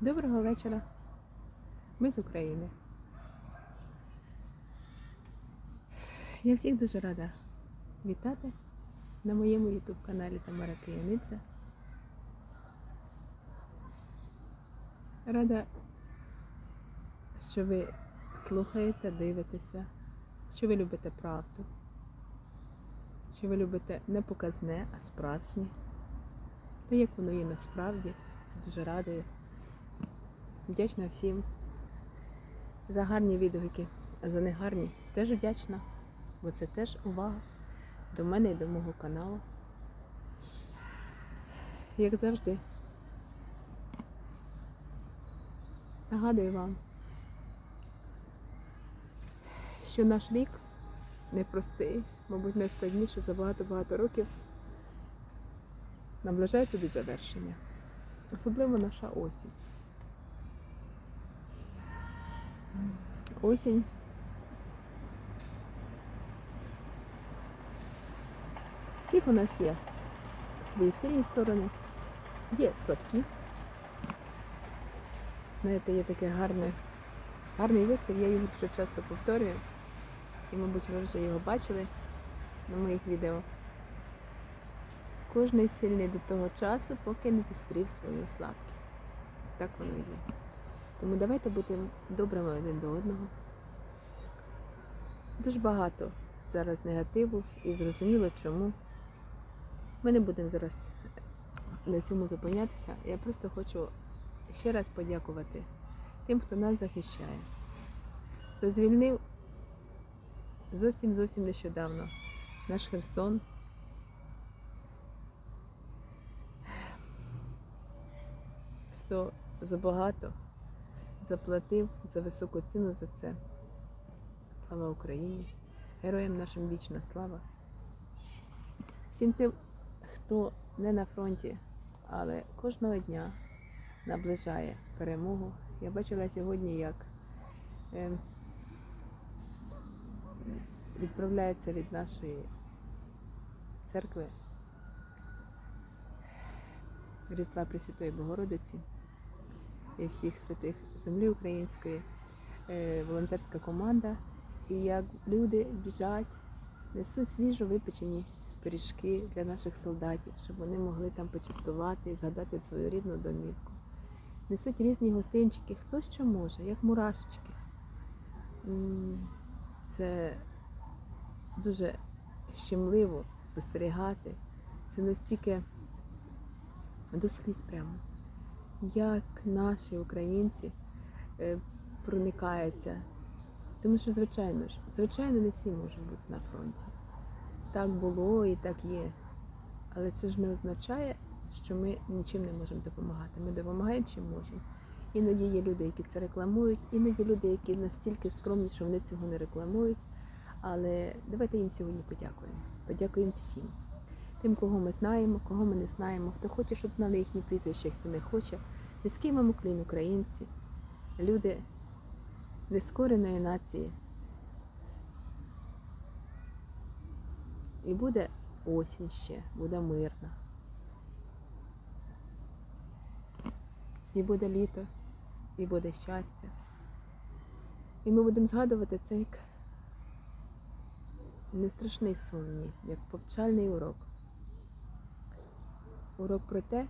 Доброго вечора. Ми з України. Я всіх дуже рада вітати на моєму YouTube каналі Тамара Кияниця. Рада, що ви слухаєте, дивитеся, що ви любите правду, що ви любите не показне, а справжнє. Те, як воно є насправді, це дуже радує. Вдячна всім за гарні відгуки, а за негарні теж вдячна, бо це теж увага до мене і до мого каналу. Як завжди, нагадую вам, що наш рік непростий, мабуть, найскладніше за багато-багато років наближається до завершення. Особливо наша осінь. Осінь. Всіх у нас є свої сильні сторони, є слабкі. Знаєте, є таке гарне, гарний вистав, я його дуже часто повторюю. І, мабуть, ви вже його бачили на моїх відео. Кожний сильний до того часу, поки не зустрів свою слабкість. Так воно і є. Тому давайте бути добрими один до одного. Дуже багато зараз негативу і зрозуміло чому. Ми не будемо зараз на цьому зупинятися. Я просто хочу ще раз подякувати тим, хто нас захищає, хто звільнив зовсім зовсім нещодавно наш Херсон. Хто забагато заплатив за високу ціну за це. Слава Україні! Героям нашим вічна слава. Всім тим, хто не на фронті, але кожного дня наближає перемогу. Я бачила сьогодні, як е, відправляється від нашої церкви Різдва Пресвятої Богородиці всіх святих землі української, е, волонтерська команда. І як люди біжать, несуть свіжо випечені пиріжки для наших солдатів, щоб вони могли там почастувати і згадати свою рідну домівку. Несуть різні гостинчики, хто що може, як мурашечки. Це дуже щемливо спостерігати. Це настільки до сліз прямо як наші українці е, проникаються. Тому що, звичайно ж, звичайно, не всі можуть бути на фронті. Так було і так є. Але це ж не означає, що ми нічим не можемо допомагати. Ми допомагаємо чим можемо. Іноді є люди, які це рекламують, іноді люди, які настільки скромні, що вони цього не рекламують. Але давайте їм сьогодні подякуємо. Подякуємо всім. Тим, кого ми знаємо, кого ми не знаємо, хто хоче, щоб знали їхні прізвища, хто не хоче. Низький вам уклін українці, люди нескореної нації. І буде осінь ще, буде мирна. І буде літо, і буде щастя. І ми будемо згадувати це як не страшний сон, ні, як повчальний урок. Урок про те,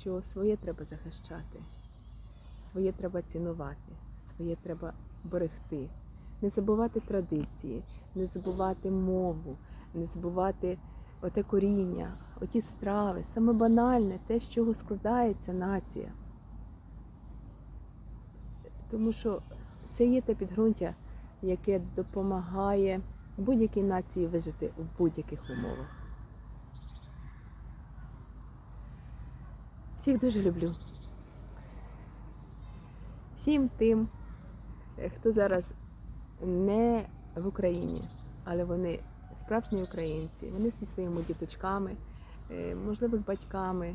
що своє треба захищати, своє треба цінувати, своє треба берегти, не забувати традиції, не забувати мову, не забувати оте коріння, оті страви, саме банальне, те, з чого складається нація. Тому що це є те підґрунтя, яке допомагає будь-якій нації вижити в будь-яких умовах. Всіх дуже люблю. Всім тим, е, хто зараз не в Україні, але вони справжні українці, вони зі своїми діточками, е, можливо, з батьками.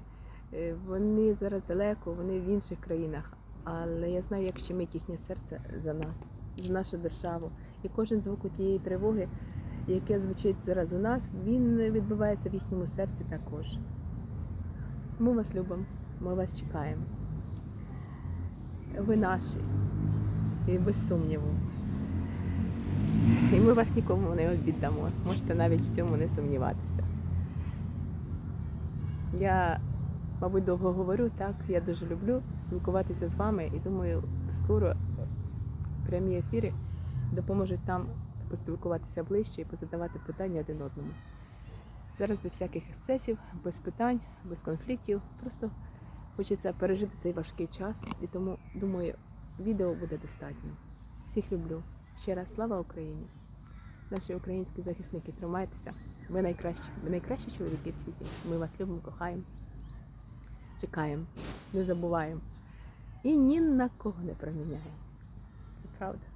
е, Вони зараз далеко, вони в інших країнах. Але я знаю, як щемить їхнє серце за нас, за нашу державу. І кожен звук у тієї тривоги, яке звучить зараз у нас, він відбувається в їхньому серці також. Ми вас любимо, ми вас чекаємо. ви наші. І без сумніву. І ми вас нікому не віддамо. Можете навіть в цьому не сумніватися. Я, мабуть, довго говорю, так. Я дуже люблю спілкуватися з вами і думаю, скоро прямі ефіри допоможуть нам поспілкуватися ближче і позадавати питання один одному. Зараз без всяких ексцесів, без питань, без конфліктів. Просто хочеться пережити цей важкий час, і тому думаю, відео буде достатньо. Всіх люблю. Ще раз слава Україні! Наші українські захисники, тримайтеся. Ви найкращі, ви найкращі чоловіки в світі. Ми вас любимо, кохаємо, чекаємо, не забуваємо. І ні на кого не проміняємо. Це правда.